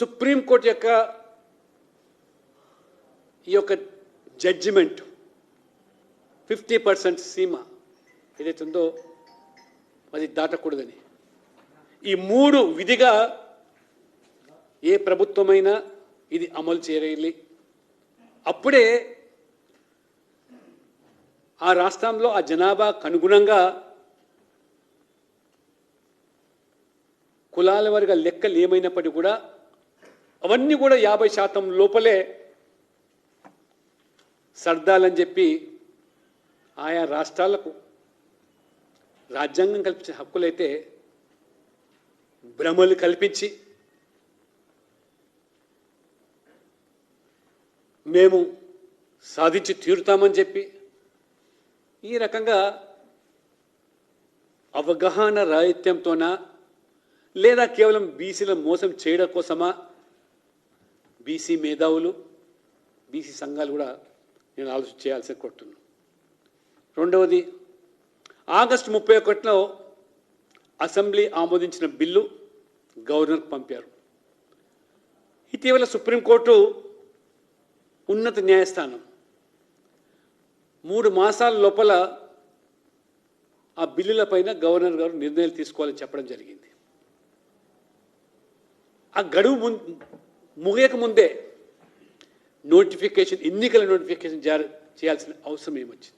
Supreme court యొక్క ఈ యొక్క జడ్జిమెంట్ ఫిఫ్టీ పర్సెంట్ సీమ ఏదైతే ఉందో అది దాటకూడదని. ఈ మూడు విధిగా ఏ ప్రభుత్వమైనా ఇది అమలు చేయాలి. అప్పుడే ఆ రాష్ట్రంలో ఆ జనాభాకు అనుగుణంగా కులాల వారిగా లెక్కలు ఏమైనప్పటికీ కూడా అవన్నీ కూడా యాభై శాతం లోపలే సర్దాలని చెప్పి ఆయా రాష్ట్రాలకు రాజ్యాంగం కల్పించే హక్కులైతే భ్రమలు కల్పించి మేము సాధించి తీరుతామని చెప్పి ఈ రకంగా అవగాహన రాహిత్యంతోనా లేదా కేవలం బీసీల మోసం చేయడం కోసమా బీసీ మేధావులు బీసీ సంఘాలు కూడా నేను ఆలోచన చేయాల్సి కొట్టున్నాను రెండవది ఆగస్టు ముప్పై ఒకటిలో అసెంబ్లీ ఆమోదించిన బిల్లు గవర్నర్కు పంపారు. ఇటీవల సుప్రీంకోర్టు ఉన్నత న్యాయస్థానం. మూడు మాసాల లోపల ఆ బిల్లులపైన గవర్నర్ గారు నిర్ణయాలు తీసుకోవాలని చెప్పడం జరిగింది. ఆ గడువు ముం ముగియక ముందే నోటిఫికేషన్ ఎన్నికల నోటిఫికేషన్ జారీ చేయాల్సిన అవసరం ఏమొచ్చింది?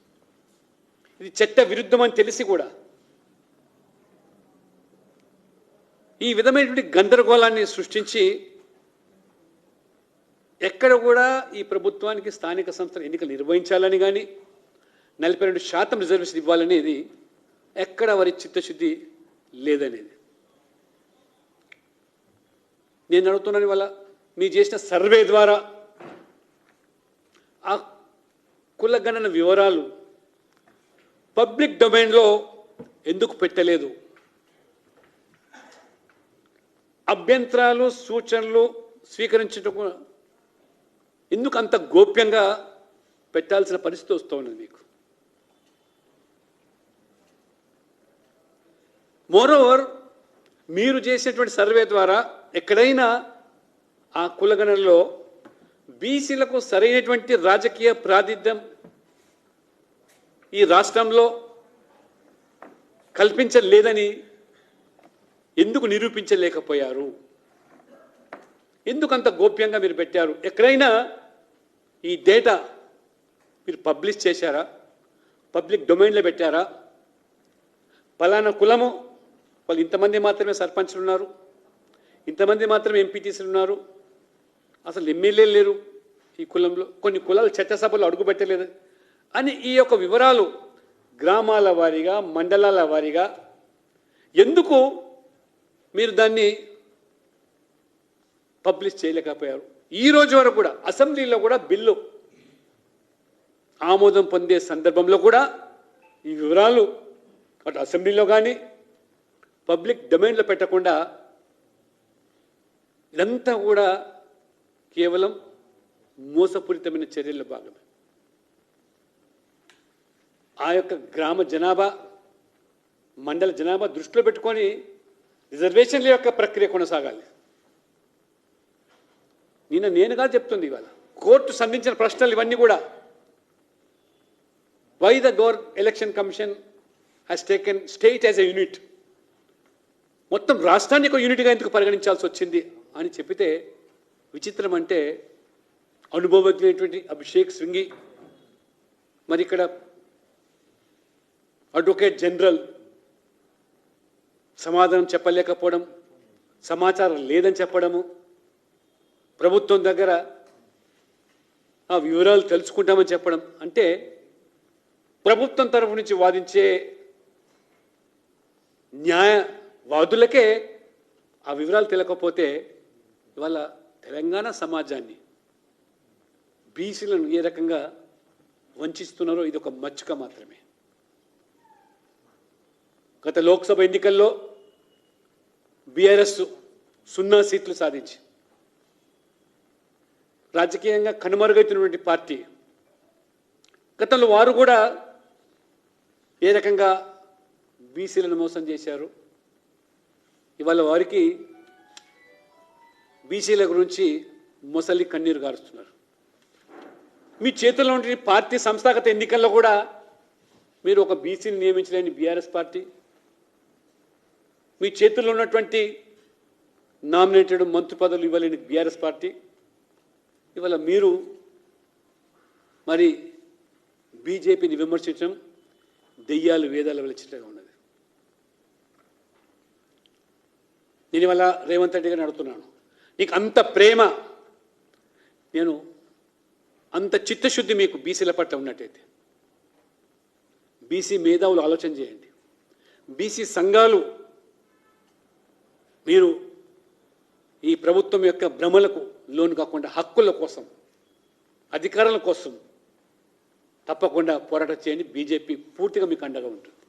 ఇది చట్ట విరుద్ధమని తెలిసి కూడా ఈ విధమైనటువంటి గందరగోళాన్ని సృష్టించి ఎక్కడ కూడా ఈ ప్రభుత్వానికి స్థానిక సంస్థల ఎన్నికలు నిర్వహించాలని కానీ నలభై రెండు శాతం రిజర్వేషన్ ఇవ్వాలనేది ఎక్కడ వారి చిత్తశుద్ధి లేదనేది. నేను అడుగుతున్నాను ఇవాళ మీరు చేసిన సర్వే ద్వారా ఆ కులగణన వివరాలు పబ్లిక్ డొమైన్లో ఎందుకు పెట్టలేదు? అభ్యంతరాలు సూచనలు స్వీకరించటకు ఎందుకు అంత గోప్యంగా పెట్టాల్సిన పరిస్థితి వస్తూ ఉన్నది మీకు? మోరోవర్ మీరు చేసేటువంటి సర్వే ద్వారా ఎక్కడైనా ఆ కులగణనలో బీసీలకు సరైనటువంటి రాజకీయ ప్రాతిధ్యం ఈ రాష్ట్రంలో కల్పించలేదని ఎందుకు నిరూపించలేకపోయారు? ఎందుకంత గోప్యంగా మీరు పెట్టారు? ఎక్కడైనా ఈ డేటా మీరు పబ్లిష్ చేశారా? పబ్లిక్ డొమైన్లో పెట్టారా? పలానా కులము వాళ్ళు ఇంతమంది మాత్రమే సర్పంచ్లు ఉన్నారు ఇంతమంది మాత్రమే ఎంపీటీసీలు ఉన్నారు అసలు ఎమ్మెల్యే లేరు ఈ కులంలో. కొన్ని కులాలు చట్టసభలో అడుగుపెట్టలేదు అని ఈ యొక్క వివరాలు గ్రామాల వారీగా మండలాల వారీగా ఎందుకు మీరు దాన్ని పబ్లిష్ చేయలేకపోయారు? ఈ రోజు వరకు కూడా అసెంబ్లీలో కూడా బిల్లు ఆమోదం పొందే సందర్భంలో కూడా ఈ వివరాలు అటు అసెంబ్లీలో కానీ పబ్లిక్ డొమైన్లో పెట్టకుండా ఇదంతా కూడా కేవలం మోసపూరితమైన చర్యల్లో భాగమే. ఆ యొక్క గ్రామ జనాభా మండల జనాభా దృష్టిలో పెట్టుకొని రిజర్వేషన్ల యొక్క ప్రక్రియ కొనసాగాలి. నిన్న నేనుగా చెప్తుంది ఇవాళ. కోర్టు సంధించిన ప్రశ్నలు ఇవన్నీ కూడా why the Gavai election commission has taken state as a unit మొత్తం రాష్ట్రాన్ని ఒక యూనిట్గా ఎందుకు పరిగణించాల్సి వచ్చింది అని చెప్పితే విచిత్రం అంటే అనుభవజ్ఞైనటువంటి అభిషేక్ శృంగి మరి ఇక్కడ అడ్వకేట్ జనరల్ సమాధానం చెప్పలేకపోవడం సమాచారం లేదని చెప్పడము ప్రభుత్వం దగ్గర ఆ వివరాలు తెలుసుకుంటామని చెప్పడం అంటే ప్రభుత్వం తరఫు నుంచి వాదించే న్యాయవాదులకే ఆ వివరాలు తెలియకపోతే ఇవాళ తెలంగాణ సమాజాన్ని బీసీలను ఏ రకంగా వంచిస్తున్నారో ఇది ఒక మచ్చుక మాత్రమే. గత లోక్సభ ఎన్నికల్లో బీఆర్ఎస్ సున్నా సీట్లు సాధించి రాజకీయంగా కనుమరుగైతున్నటువంటి పార్టీ గతంలో వారు కూడా ఏ రకంగా బీసీలను మోసం చేశారు? ఇవాళ వారికి బీసీల గురించి మొసలి కన్నీరు గారుస్తున్నారు. మీ చేతుల్లో ఉండే పార్టీ సంస్థాగత ఎన్నికల్లో కూడా మీరు ఒక బీసీని నియమించలేని బీఆర్ఎస్ పార్టీ. మీ చేతుల్లో ఉన్నటువంటి నామినేటెడ్ మంత్రి పదవులు ఇవ్వలేని బీఆర్ఎస్ పార్టీ. ఇవాళ మీరు మరి బీజేపీని విమర్శించడం దెయ్యాలు వేదాలు వెలిచినట్టుగా ఉన్నది. దీనివల్ల రేవంత్ రెడ్డి గారిని అడుగుతున్నాను. నీకు అంత ప్రేమ. నేను అంత చిత్తశుద్ధి మీకు బీసీల పట్ల ఉన్నట్టయితే బీసీ మేధావులు ఆలోచన చేయండి. బీసీ సంఘాలు మీరు ఈ ప్రభుత్వం యొక్క భ్రమలకు లోను కాకుండా హక్కుల కోసం అధికారాల కోసం తప్పకుండా పోరాటం చేయండి. బీజేపీ పూర్తిగా మీకు అండగా ఉంటుంది.